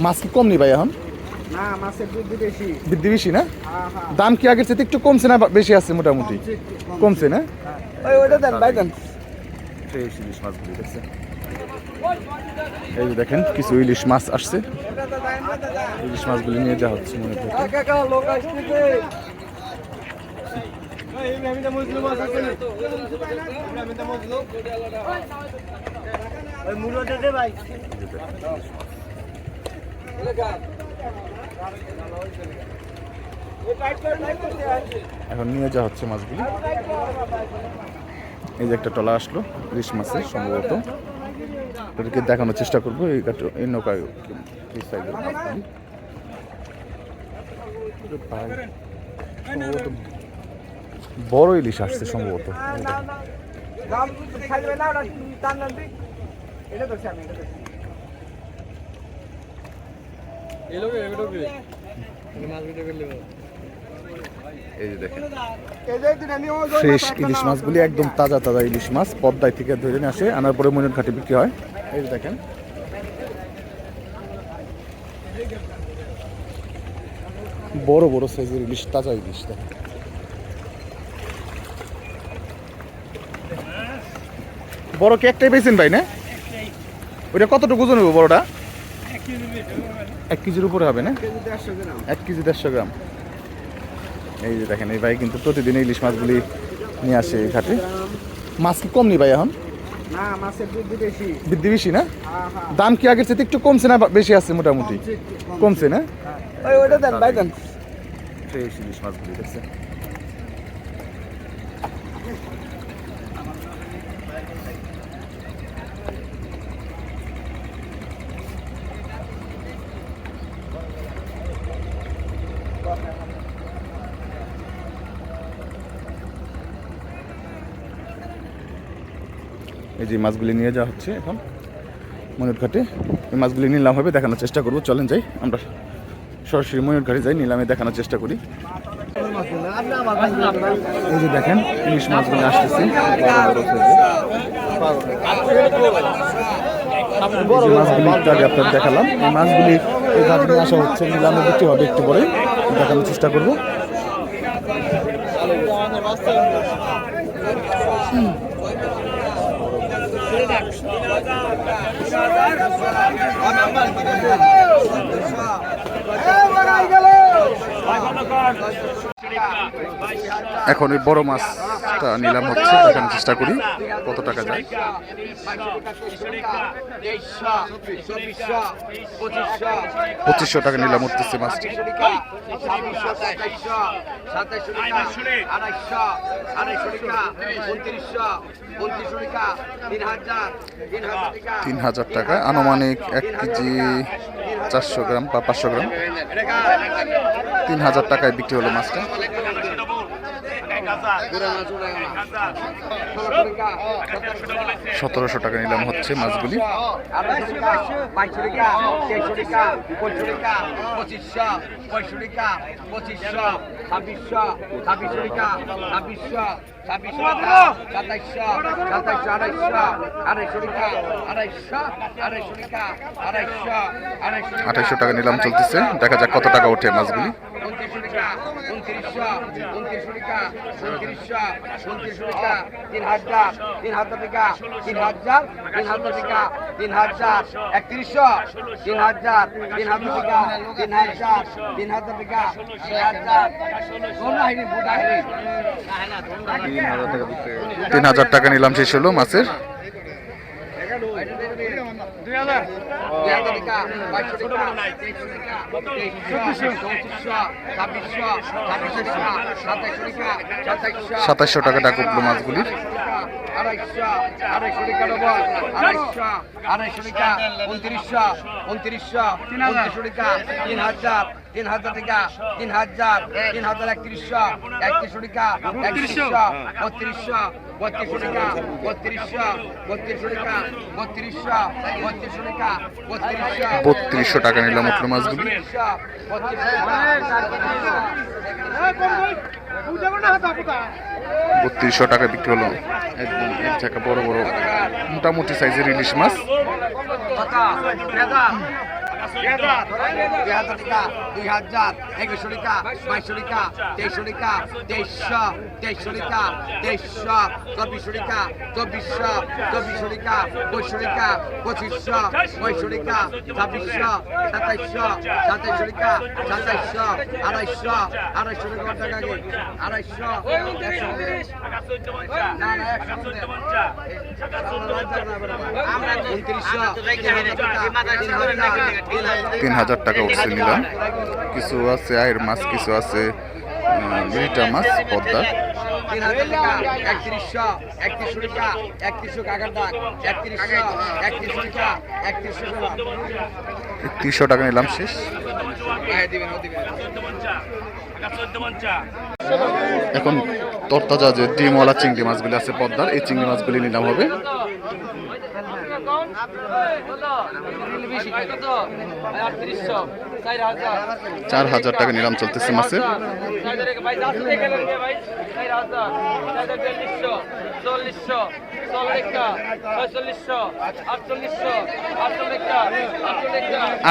মাছ কি কম নি ভাই এখন? বৃদ্ধি বেশি। না? হ্যাঁ হ্যাঁ। দাম কি আগের চেয়ে একটু কমছে না বেশি আছে মোটামুটি? কমছে না? ওইটা দেন ভাই এই যে দেখেন কিছু ইলিশ মাছ আসছে। ইলিশ মাছগুলি নিয়ে যাওয়া হচ্ছে মনে দে ভাই। এখন নিয়ে যাওয়া হচ্ছে মাছগুলি। এই যে একটা টলা আসলো ইলিশ মাছের সম্ভবত। ওদেরকে দেখানোর চেষ্টা করব, এই এই নৌকায় বড় ইলিশ আসছে সম্ভবত। এটা ধরছি আমি এটা ধরছি এই যে দেখেন। এই যে দিন আমি ওই ফ্রেশ ইলিশ মাছগুলি একদম তাজা তাজা ইলিশ মাছ পদ্মায় থেকে ধরে নিয়ে আসে। আনার পরে মনের ঘাটে বিক্রি হয়। এই যে দেখেন। বড় বড় সাইজের ইলিশ তাজা ইলিশ দেখেন। বড় কি একটাই পেয়েছেন ভাই না? ওইটা কতটুকু ওজন হবে বড়টা? এক কেজির উপরে হবে না? এক কেজি দেড়শো গ্রাম। এই যে দেখেন এই ভাই কিন্তু প্রতিদিন ইলিশ মাছগুলি নিয়ে আসে এই ঘাটে। মাছ কি কম নি ভাই এখন? বৃদ্ধি বেশি। না? দাম কি আগের চেয়ে একটু কমছে না বেশি আছে মোটামুটি? কমছে না? ওই ওইটা দেন ভাই দেন। ইলিশ মাছগুলি দেখছে এই যে মাছগুলি নিয়ে যাওয়া হচ্ছে এখন। ময়ূর ঘাটে। এই মাছগুলি নিলাম হবে, দেখানোর চেষ্টা করব। চলেন যাই, আমরা সরাসরি ময়ূর ঘাটে যাই, নিলামে দেখানোর চেষ্টা করি। এই যে দেখেন, ইলিশ মাছগুলি আসতেছে। মাছগুলি আগে আপনার দেখালাম। এই মাছগুলি এই ঘাটে আসা হচ্ছে, নিলামে বিক্রি হবে একটু পরে। দেখানোর চেষ্টা করব। এখন এই বড় মাছটা নিলাম হচ্ছে, দেখানোর চেষ্টা করি, কত টাকা যায়। পঁচিশশো টাকা নিলাম উঠতেছে মাছটি। তিন হাজার টাকা, আনুমানিক এক কেজি চারশো গ্রাম বা পাঁচশো গ্রাম। তিন হাজার টাকায় বিক্রি হলো মাছটা। সতেরোশো টাকা নিলাম হচ্ছে মাছগুলি। আঠাইশশো টাকা নিলাম চলতেছে। দেখা যাক কত টাকা ওঠে মাছগুলি। উনত্রিশশো উনত্রিশশো উনত্রিশশো উনত্রিশশো তিন হাজার তিন হাজার টাকা তিন হাজার তিন হাজার টাকা তিন হাজার একত্রিশশো তিন হাজার তিন হাজার টাকা তিন হাজার তিন হাজার টাকা তিন হাজার তিন হাজার টাকা নিলাম শেষ হলো মাছের। সাতাইশশো টাকা টাকা উঠল মাছগুলির আড়াইশো আড়াইশো টাকা ডবল আড়াইশো আড়াইশো টাকা উনত্রিশশো উনত্রিশশো উনত্রিশশো টাকা তিন হাজার তিন হাজার টাকা তিন হাজার তিন হাজার একত্রিশশো একত্রিশশো টাকা একত্রিশশো বত্রিশশো বত্রিশশো টাকা বত্রিশশো বত্রিশশো টাকা বত্রিশশো টাকা নিলাম উঠল মাছগুলি। বত্রিশশো টাকা বিক্রি হলো। একদম এক জায়গা বড় বড় মোটামুটি সাইজের ইলিশ মাছ। দুই হাজার টাকা দুই হাজার একুশশো টাকা বাইশশো টাকা তেইশশো টাকা তেইশশো তেইশশো টাকা তেইশশো চব্বিশশো টাকা চব্বিশশো চব্বিশশো টাকা পঁচিশশো টাকা পঁচিশশো পঁয়ষট্টি টাকা ছাব্বিশশো সাতাইশশো সাতাইশশো টাকা সাতাইশশো আড়াইশো আড়াইশো টাকা টাকা আড়াইশো না না একশো উনত্রিশশো তিন হাজার টাকা উঠছে নিলাম। কিছু আছে, আয়ের মাছ, কিছু আছে মিরিটা মাছ, পদ্মা। একত্রিশশো টাকা নিলাম শেষ। এখন তরতাজা যে ডিমওয়ালা চিংড়ি মাছগুলি আছে পদ্মার, এই চিংড়ি মাছগুলি নিলাম হবে। চার হাজার টাকা নিলাম চলতেছে মাসে।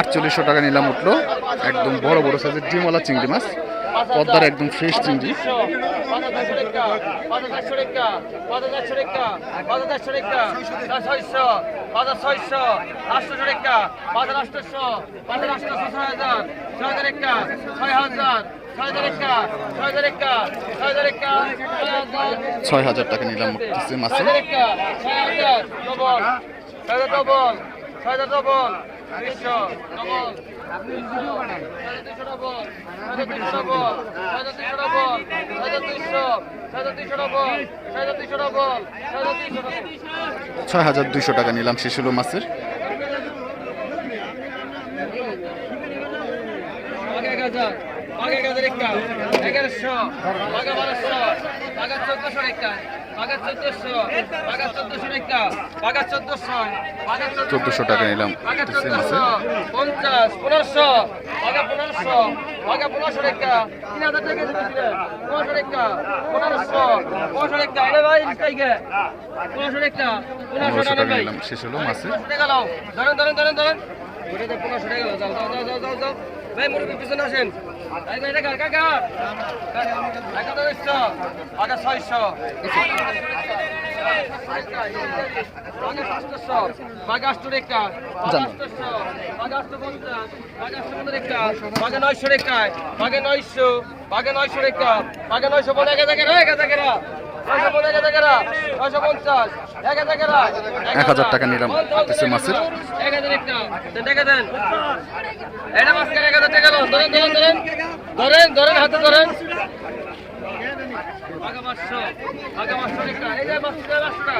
আটচল্লিশশো টাকা নিলাম উঠল। একদম বড় বড় সাইজের ডিমওয়ালা চিংড়ি মাছ। পদ্মার একদম ফ্রেশ চিংড়ি ছয় হাজার টাকা নিলাম উঠতেছে মাছের ছয় হাজার দুইশো টাকা নিলাম শিশুলো মাছের। এগারোশো বাঘা বারোশো চোদ্দশো বাঘা চোদ্দশো রেখা বাঘা চোদ্দশো বাঘা 1400 টাকা নিলাম। পঞ্চাশ পনেরোশো পনেরোশো পনেরোশো রেখা তিন হাজার টাকা পনেরোশো রেখা পনেরোশো পনেরোশো রেখা। এটা ভাই পনেরোশো রেখা পনেরোশো টাকা টাকা নিলাম। পনেরোশো টাকা লাও ধরেন ধরেন ধরেন ধরেন। পনেরোশো টাকা যাও যাও যাও যাও যাও ভাই মুরব্বী পিছনে আসেন। যে এটা কার? কাকা কাকা তো এসছো আগা ছয়শো। রেখা রেখা বাগা নয়শো রেখায় বাগা নয়শো। বাগা নয়শো রেখা বাগা নয়শো বলে এক হাজার নয়শো বলে এক হাজার টাকা নিলাম উঠতেছে মাছের। একটা ধরেন ধরেন হাতে ধরেন আগা পাঁচশো আগা পাঁচশো একটা এই যে পাঁচশো টাকা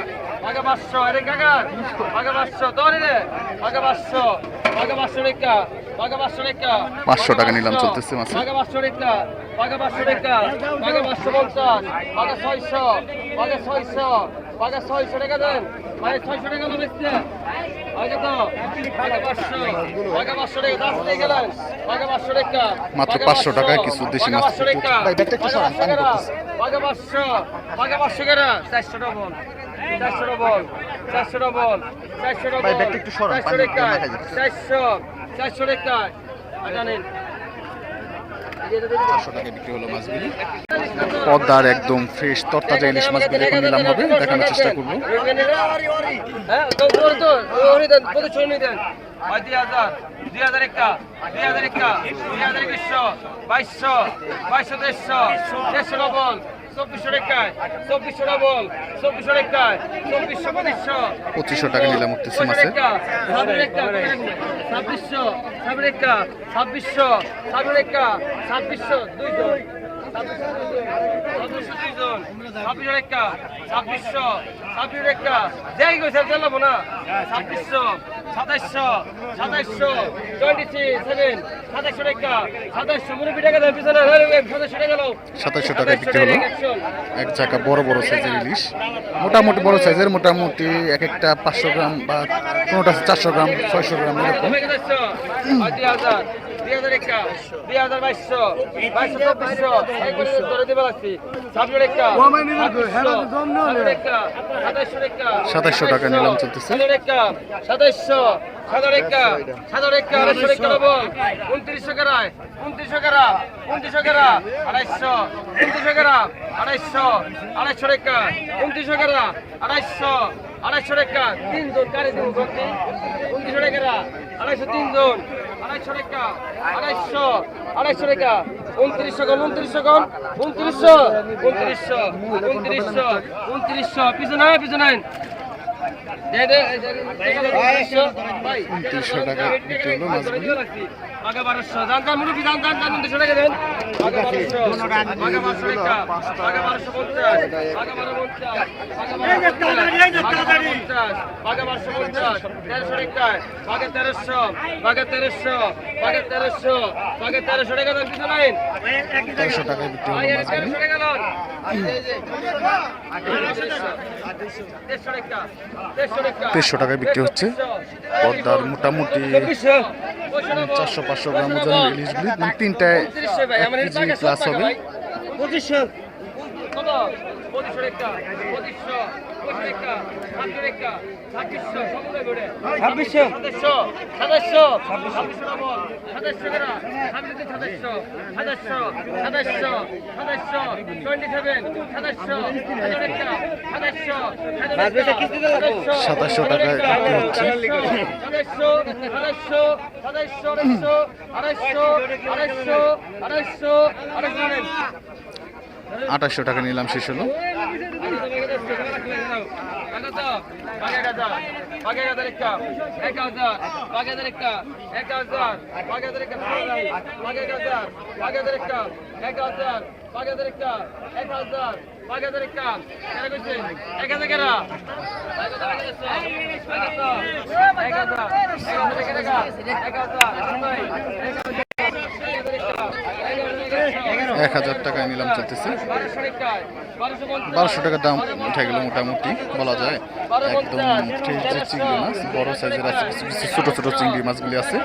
আগা পাঁচশো এটা কাকা আগা পাঁচশো ধরে রে আগা পাঁচশো আগা পাঁচশো আগা পাঁচশো রেখা 500 টাকা নিলাম চলতেছে আগা ছয়শো ছয়শো আগা ছয়শো টাকা দেন। ভাই ছয়শো টাকা lo বেচতে আগে তো আগে পাঁচশো টাকা দাস দিয়ে গেলেন। আগে পাঁচশো টাকা মাত্র আগে 500 টাকায় কিছু দেশি মাছ চারশো ডবল চারশো ডবল চারশো ডবল চারশো চারশো টাকা চারশো বিক্রি হলো মাছগুলি। পদ্মার একদম ফ্রেশ তরতাজা ইলিশ মাছগুলি এখন নিলাম হবে। দেখানোর চেষ্টা করব। হ্যাঁ দুই হাজার দুই হাজার একটা দুই হাজার একটা দুই হাজার একুশশো বাইশশো বাইশশো দেড়শো দেড়শো ডবল চব্বিশশো রেখায় চব্বিশশো ডবল চব্বিশশো রেখায় চব্বিশশো পঁচিশশো। পঁচিশশো টাকা নিলাম উঠতেছে মাছের ছাব্বিশশো ছাব্বিশশো ছাব্বিশশো দুইজন ছাব্বিশশো দুইজন ছাব্বিশশো ছাব্বিশ রেখা। যাই গেছে চালাবো না। ছাব্বিশশো সাতাইশশো সাতাইশশো টোয়েন্টি থ্রি সেভেন মুরব্বী টাকা বিক্রি হলো। এক চাকা বড় বড় সাইজের ইলিশ। মোটামুটি বড় সাইজের মোটামুটি এক একটা পাঁচশো গ্রাম বা কোনোটা চারশো গ্রাম ছয়শো গ্রাম এরকম। দুই হাজার দুই হাজার একা দুই হাজার বাইশশো বাইশশো চব্বিশশো ধরে দিবে লাগছি ছাব্বিশ একা সাতাইশশো একা সাতাইশশো টাকা নিলাম চলতেছে। সাতাইশশো সাদর একা সাদর একা আড়াইশো একা বল উনত্রিশশো কেরায় উনত্রিশশো কেরা উনত্রিশশো কেরা আড়াইশো উনত্রিশশো কেরা আড়াইশো আড়াইশো রেখা উনত্রিশশো কেরা আড়াইশো আড়াইশো রেখা তিন জন কারে গন্তি উনত্রিশশো রেখা আড়াইশো তিন জন আড়াইশো আড়াইশো রেখা উনত্রিশশো গন উনত্রিশশো গন উনত্রিশশো উনত্রিশশো উনত্রিশশো উনত্রিশশো। পিছু নাই পিছু নাই উনত্রিশশো। টাকা আগে বারোশো। দান দান মুরব্বী দান দান দান উনত্রিশশো টাকা দেন। আগে বারোশো। আগে বারোশো আগে বারোশো পঞ্চাশ। আগে বারো পঞ্চাশ। বারোশো পঞ্চাশ তেরোশো টাকা আগে তেরোশো তেরোশো তেরোশো তেরোশো টাকা দেন কিছু নাই। তেরোশো টাকায় বিক্রি তেরোশো টাকা টাকা টাকা টাকায় বিক্রি হচ্ছে। পদ্মার মোটামুটি চারশো পাঁচশো গ্রাম ওজনের ইলিশগুলি মানে তিনটায় প্লাস হবে। পঁচিশশো। ছাব্বিশশো সাতাশশো সাতাশশো সাতাশশো সাতাশশো সাতাশশো সাতাশশো টোয়েন্টি সেভেন সাতাশশো সাতাশশো সাতাশশো হচ্ছে সাতাশশো সাতাশশো সাতাশশো আড়াইশো আড়াইশো আড়াইশো আড়াইশো আড়াইশো আঠাশশো টাকা নিলাম শেষ হলো। এক হাজার টাকায় নিলাম চলতেছে বারোশো টাকার দাম উঠে গেল মোটামুটি, বলা যায়। একদম চিংড়ি মাছ, বড় সাইজের আছে কিছু ছোট ছোট চিংড়ি মাছগুলি আছে।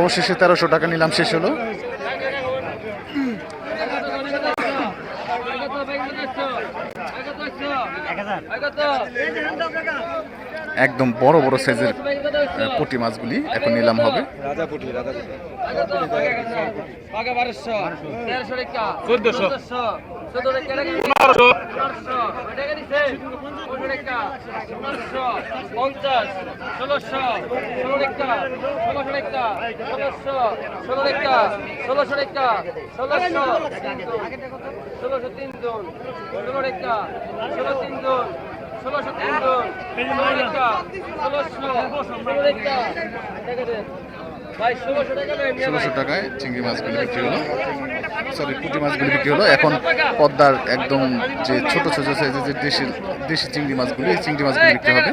অবশেষে তেরোশো টাকা নিলাম, শেষ হলো। একদম বড় বড় সাইজের পুঁটি মাছগুলি এখন নিলাম হবে ষোলোশো ষোলোশো তিন জন। ষোলো রেখা ষোলো তিন জন ষোলোশো তিন জন ষোলো রেখা ষোলোশো ষোলো রেখা। ষোলোশো টাকায় চিংড়ি মাছগুলি বিক্রি হলো। সরি পুঁটি মাছগুলি বিক্রি হলো। এখন পদ্মার একদম যে ছোট ছোট সাইজের যে দেশি দেশি চিংড়ি মাছগুলি এই চিংড়ি মাছগুলি বিক্রি হবে।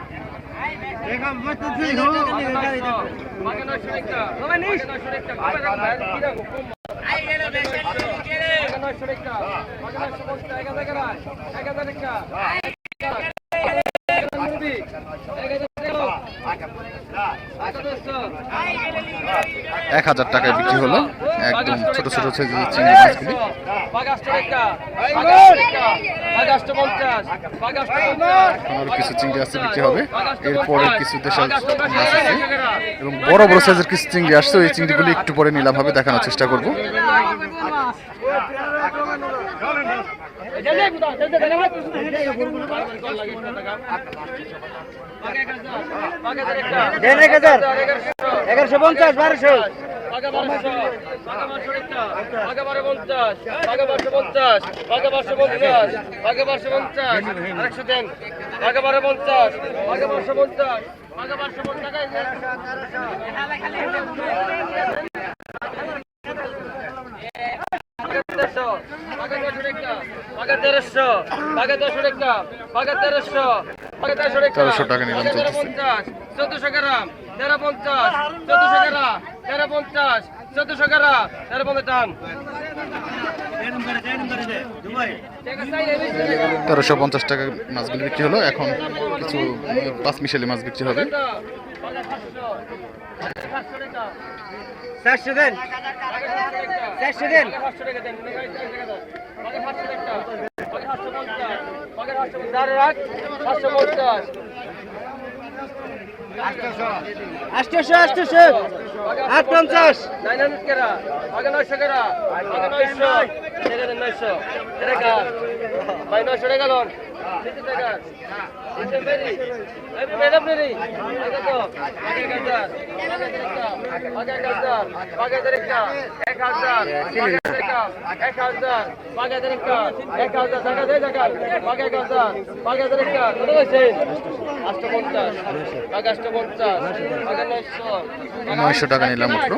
এক হাজার টাকায় বিক্রি হলো। একদম ছোট ছোট সাইজের চিংড়ি মাছগুলি কিছু চিংড়ি আছে বিক্রি হবে এরপরে কিছু দেশের মাছ আছে এবং বড় বড় সাইজের কিছু চিংড়ি আসছে ওই চিংড়িগুলি একটু পরে নিলাম হবে দেখানোর চেষ্টা করব এগারোশো পঞ্চাশ বারোশো পঞ্চাশ তেরোশো পাকা দশশো একটা পাকা তেরোশো তেরোশো একটা 1300 টাকা নিলাম চোদ্দশো গ্রাম তেরো পঞ্চাশ চোদ্দশো গ্রাম তেরো পঞ্চাশ চোদ্দশো গ্রাম তেরো পঞ্চাশ তেরোশো পঞ্চাশ টাকা মাছগুলি বিক্রি হলো এখন কিছু পাঁচ মিশালি মাছ বিক্রি হবে। চারশো দেন চারশো দেন। আটশোশো আষ্টশো আট পঞ্চাশ নয়শো টাকা লোন টাকা নয়শো টাকা নিলাম মাত্র।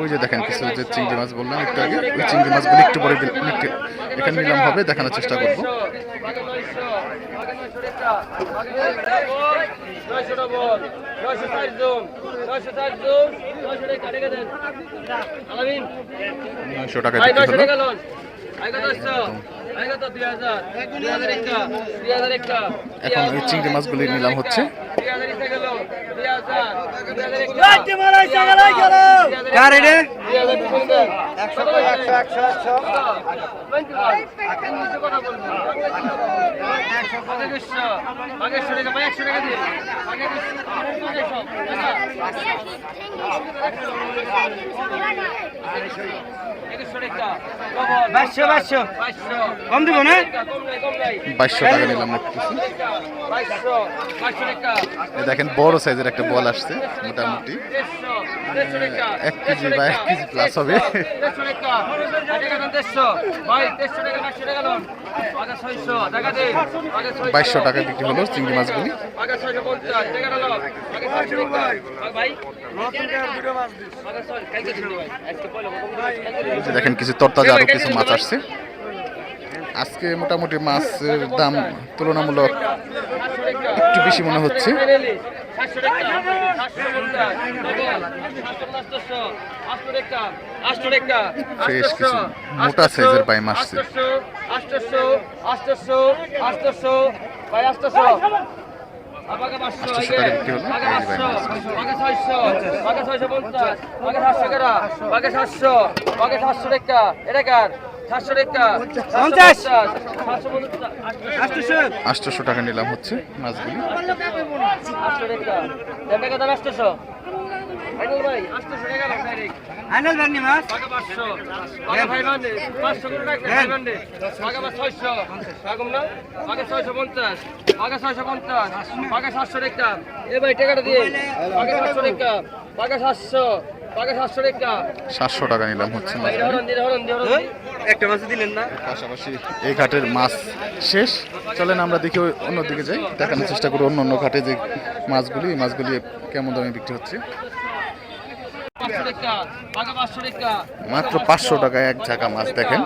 ওই যে দেখেন কিছু যে চিংড়ি মাছ বললাম একটু আগে, ওই চিংড়ি মাছগুলি একটু পরে এখানে নিলাম হবে, দেখানোর চেষ্টা করব। নয়শো টাকা নয়শো টাকা একটা এখন ওই চিংড়ি মাছগুলি নিলাম হচ্ছে। দুই হাজার গেল দুই হাজার দুই কার এটা? কম দিব না? নিলাম দেখেন, বড় সাইজের একটা বল আসছে, মোটামুটি। এক কেজি বা এক কেজি প্লাস হবে। টাকা টাকা দেড়শো। ভাই দেড়শো টাকা বাইশশো টাকা লোন। আগে ছয়শো টাকা দিন। আগে বাইশশো টাকা বিক্রি হলো চিংড়ি মাছগুলি। আগে ছয়শো পঞ্চাশ টাকা লোন আগে ছয়শো ভাই দেখেন কিছু তরতাজা আরও কিছু মাছ আসছে। আজকে মোটামুটি মাছের দাম তুলনামূলক একটু বেশি মনে হচ্ছে। Fresh কিছু মোটা size এর বাইম আসছে। আটশো আটশো আটশো আটশো ভাই আটশো আপাকে পাঁচশো 800 টাকা বিক্রি হলো। আগে এই যে ভাই পাঁচশো মাছ। আগে ছয়শো আগে ছয়শো পঞ্চাশ আগে সাতশো টাকা আগে সাতশো আগে সাতশো টাকা এটা কার আটশোশো টাকা নিলাম হচ্ছে মাছগুলি। ছয়শো। পঞ্চাশ। আগে ছয়শো পঞ্চাশ। আগে সাতশো টাকা এ ভাই টাকাটা দিয়ে। আগে সাতশো। সাতশো টাকা নিলাম হচ্ছে একটা মাছ দিলেন না। পাশাপাশি এই ঘাটের মাছ শেষ। চলেন আমরা দেখি অন্যদিকে যাই দেখানোর চেষ্টা করি অন্য অন্য ঘাটে যে মাছগুলি এই মাছগুলি কেমন দামে বিক্রি হচ্ছে। মাত্র পাঁচশো টাকায় এক ঝাঁকা মাছ দেখেন।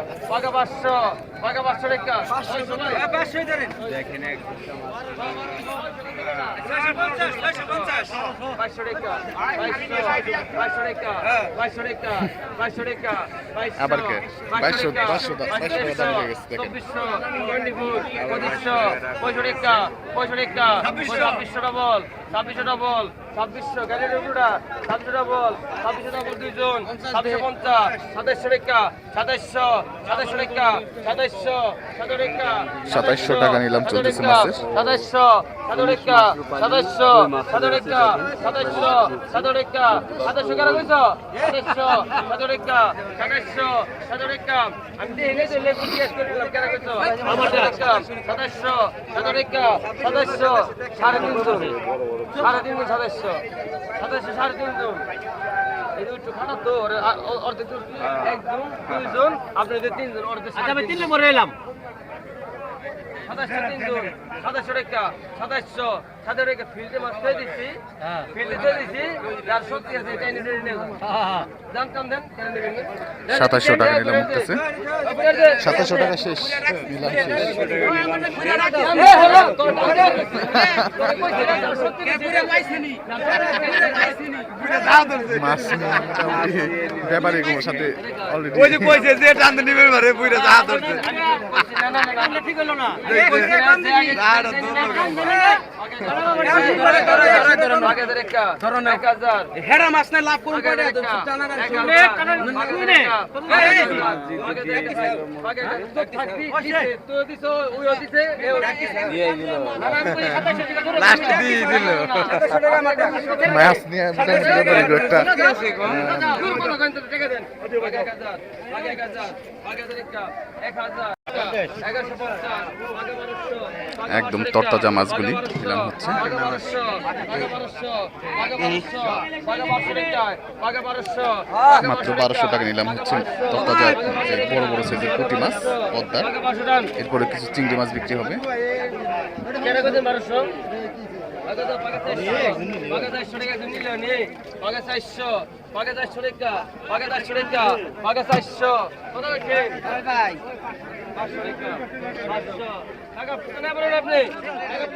বাইশশো আবার কে? বাইশশো, বাইশশো বাইশশো দাম হয়ে গেছে, দেখেন। পঁয়ষট্টি পঁয়ষট্টি ছাব্বিশশো। ডবল ছাব্বিশশো ডবল ছাব্বিশশো গাড়ির উঠুটা ছাব্বিশশো ডবল ছাব্বিশশো ডবল দুইজন। ছাব্বিশশো পঞ্চাশ। সাতাইশশো টাকা। সাতাইশশো সাতাইশশো সাতাইশশো সাতাইশো সাতাইশশো টাকা নিলাম চলতেছে মাছের। সাতাইশশো সাতাইশশো সাতাইশশো সাতেরো রেখা সাতাইশশো কেন কইছো সাতাইশশো সাতাইশশো সাতেরো রেখা আমি দেখে গেছি লেখু জিজ্ঞেস করে কেন কইছো আমার রেখা সাতাইশশো সাতাইশশো সাড়ে তিনশো সাড়ে তিনশো সাতাইশশো সাতাইশশো সাড়ে তিনশো তিন নম্বরে এলাম। সাতাশশো তিনজন সাতাশশো রেখা সাতাশশো। সাতেরো ফিল্ডে মাছ খেয়ে দিচ্ছি। ফিল্ডে খেয়ে দিচ্ছি যার শক্তি আছে এটা এনে টেনে নেব। জানতাম দেন কেন নেবেন না? দেন, 2700 টাকা নিলাম উঠতেছে। সাতাশশো টাকা শেষ। নিলাম শেষ। মাছ সাথে অলরেডি ওই যে কইছে যে নিবে বুইরা যা ধরছে। না, না, না, ঠিক হলো না। না। হেরা মাছ নাই লাভ করুন। না, না। মাছ নিয়ে এক হাজার, একদম তরতাজা মাছগুলি নিলাম হচ্ছে। মাত্র বারোশো টাকা নিলাম হচ্ছে তরতাজা বড় বড় সাইজের পুঁটি মাছ টাকা। এরপরে কিছু চিংড়ি মাছ বিক্রি হবে বারোশো আগে তো পাকে চারশো পাকে চারশো টাকা তুমি নিলে নি পাকে চারশো পাকে চারশো টাকা পাকে চারশো টাকা পাকে চারশো কত রাখছেন ভাই। টাকা পাঁচশো টাকা না বলেন আপনি টাকা